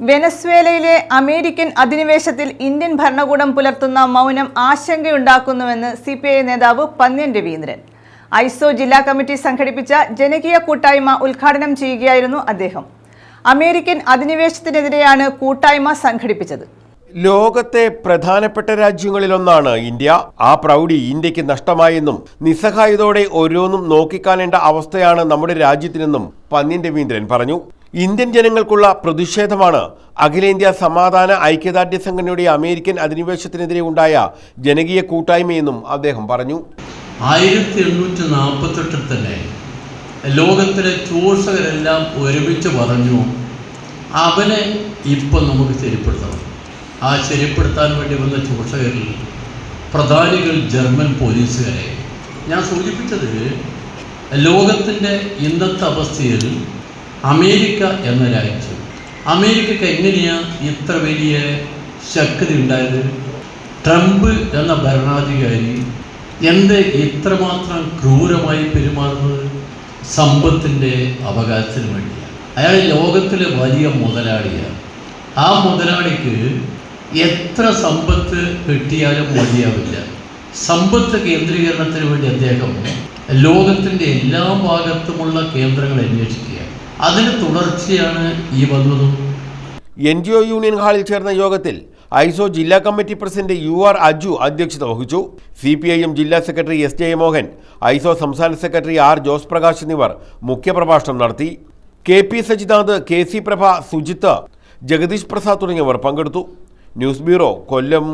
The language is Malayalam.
വെനസ്വേലയിലെ അമേരിക്കൻ അധിനിവേശത്തിൽ ഇന്ത്യൻ ഭരണകൂടം പുലർത്തുന്ന മൗനം ആശങ്കയുണ്ടാക്കുന്നുവെന്ന് സി പി ഐ നേതാവ് പന്ന്യൻ രവീന്ദ്രൻ. ഐസോ ജില്ലാ കമ്മിറ്റി സംഘടിപ്പിച്ച ജനകീയ കൂട്ടായ്മ ഉദ്ഘാടനം ചെയ്യുകയായിരുന്നു അദ്ദേഹം. അമേരിക്കൻ അധിനിവേശത്തിനെതിരെയാണ് കൂട്ടായ്മ സംഘടിപ്പിച്ചത്. ലോകത്തെ പ്രധാനപ്പെട്ട രാജ്യങ്ങളിലൊന്നാണ് ഇന്ത്യ. ആ പ്രൗഢി ഇന്ത്യയ്ക്ക് നഷ്ടമായെന്നും നിസ്സഹായതോടെ ഓരോന്നും നോക്കിക്കാണേണ്ട അവസ്ഥയാണ് നമ്മുടെ രാജ്യത്തിനെന്നും പന്ന്യൻ രവീന്ദ്രൻ പറഞ്ഞു. ഇന്ത്യൻ ജനങ്ങൾക്കുള്ള പ്രതിഷേധമാണ്. അഖിലേന്ത്യാ സമാധാന ഐക്യദാർഢ്യ സംഘടനയുടെ അമേരിക്കൻ അധിനിവേശത്തിനെതിരെ ഉണ്ടായ ജനകീയ കൂട്ടായ്മയെന്നും അദ്ദേഹം പറഞ്ഞു. ആയിരത്തി എണ്ണൂറ്റി നാൽപ്പത്തെട്ടിൽ തന്നെ ലോകത്തിലെ ചൂഷകരെല്ലാം ഒരുമിച്ച് പറഞ്ഞു. അവനെ ഇപ്പം നമുക്ക് ശരിപ്പെടുത്തണം. ആ ശരിപ്പെടുത്താൻ വേണ്ടി വന്ന ചൂഷകരിൽ പ്രധാനികൾ ജർമ്മൻ പോലീസുകാരെ. ഞാൻ സൂചിപ്പിച്ചത് ലോകത്തിന്റെ ഇന്നത്തെ അവസ്ഥയിൽ അമേരിക്ക എന്ന രാജ്യം. അമേരിക്കക്ക് എങ്ങനെയാണ് ഇത്ര വലിയ ശക്തി ഉണ്ടായത്? ട്രംപ് എന്ന ഭരണാധികാരി എന്ത് ഇത്രമാത്രം ക്രൂരമായി പെരുമാറുന്നത്? സമ്പത്തിന്റെ അവകാശത്തിന് വേണ്ടിയാണ് അയാൾ ലോകത്തിലെ വലിയ മുതലാളിയാണ് ആ മുതലാളിക്ക് എത്ര സമ്പത്ത് കിട്ടിയാലും മതിയാവില്ല. സമ്പത്ത് കേന്ദ്രീകരണത്തിന് വേണ്ടി അദ്ദേഹം ലോകത്തിന്റെ എല്ലാ ഭാഗത്തുമുള്ള കേന്ദ്രങ്ങൾ അന്വേഷിക്കുക. അതിന് തുടർച്ചയാണ് ഈ വന്നതും. എൻ ജി ഒ യൂണിയൻ ഹാളിൽ ചേർന്ന യോഗത്തിൽ ഐസോ ജില്ലാ committee president U R Aju അധ്യക്ഷത വഹിച്ചു. സി പി ഐ എം ജില്ലാ സെക്രട്ടറി എസ് ജയമോഹൻ ഐസോ സംസ്ഥാന സെക്രട്ടറി ആർ ജോസ് പ്രകാശ് എന്നിവർ മുഖ്യപ്രഭാഷണം നടത്തി. K P Sajinath K C Prabha Sujith Jagadeesh Prasad തുടങ്ങിയവർ പങ്കെടുത്തു. News bureau Kollam.